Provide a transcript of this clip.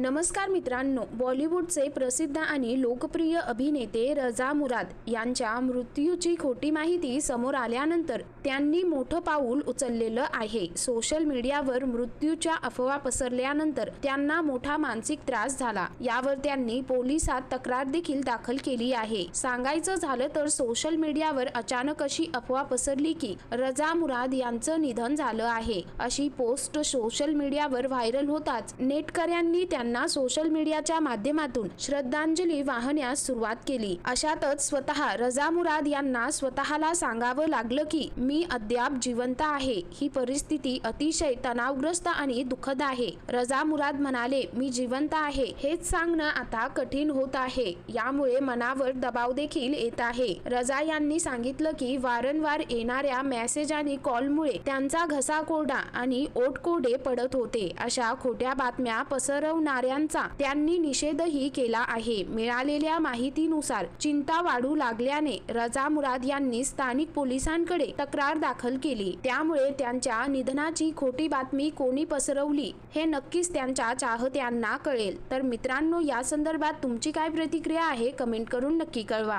नमस्कार मित्रांनो बॉलिवूडचे प्रसिद्ध आणि लोकप्रिय अभिनेते रजा मुराद यांच्या मृत्यूची खोटी माहिती समोर आल्यानंतर त्यांनी मोठं पाऊल उचललेलं आहे. सोशल मीडियावर मृत्यूच्या अफवा पसरल्यानंतर त्यांना मोठा मानसिक त्रास झाला. यावर त्यांनी पोलिसात तक्रार देखील दाखल केली आहे. सांगायचं झालं तर सोशल मीडियावर अचानक अशी अफवा पसरली की रजा मुराद यांचं निधन झालं आहे. अशी पोस्ट सोशल मीडियावर व्हायरल होताच नेटकऱ्यांनी त्यांना सोशल मीडियाच्या माध्यमातून श्रद्धांजली वाहण्यास सुरुवात केली. अशातच स्वतः रजा मुराद यांना स्वतःला सांगावं लागलं की मी अद्याप जिवंत आहे. ही परिस्थिती अतिशय तणावग्रस्त आणि दुःखद आहे. रजा मुराद म्हणाले मी जिवंत आहे. हेच सांगणं आता कठीण होत आहे. यामुळे मनावर दबाव देखील येत आहे. रजा यांनी सांगितलं की वारंवार येणाऱ्या मेसेज आणि कॉलमुळे त्यांचा घसा कोरडा आणि ओट कोरडे पडत होते. अशा खोट्या बातम्या पसरवणार पसरवणाऱ्यांचा त्यांनी निषेधही केला आहे. मिळालेल्या माहितीनुसार चिंता वाढू लागल्याने रजा मुराद यांनी स्थानिक पोलिसांकडे तक्रार दाखल केली. त्यामुळे त्यांच्या निधनाची खोटी बातमी कोणी पसरवली हे नक्कीच त्यांच्या चाहत्यांना कळेल. तर मित्रांनो या संदर्भात तुमची काय प्रतिक्रिया आहे? कमेंट करून नक्की कळवा.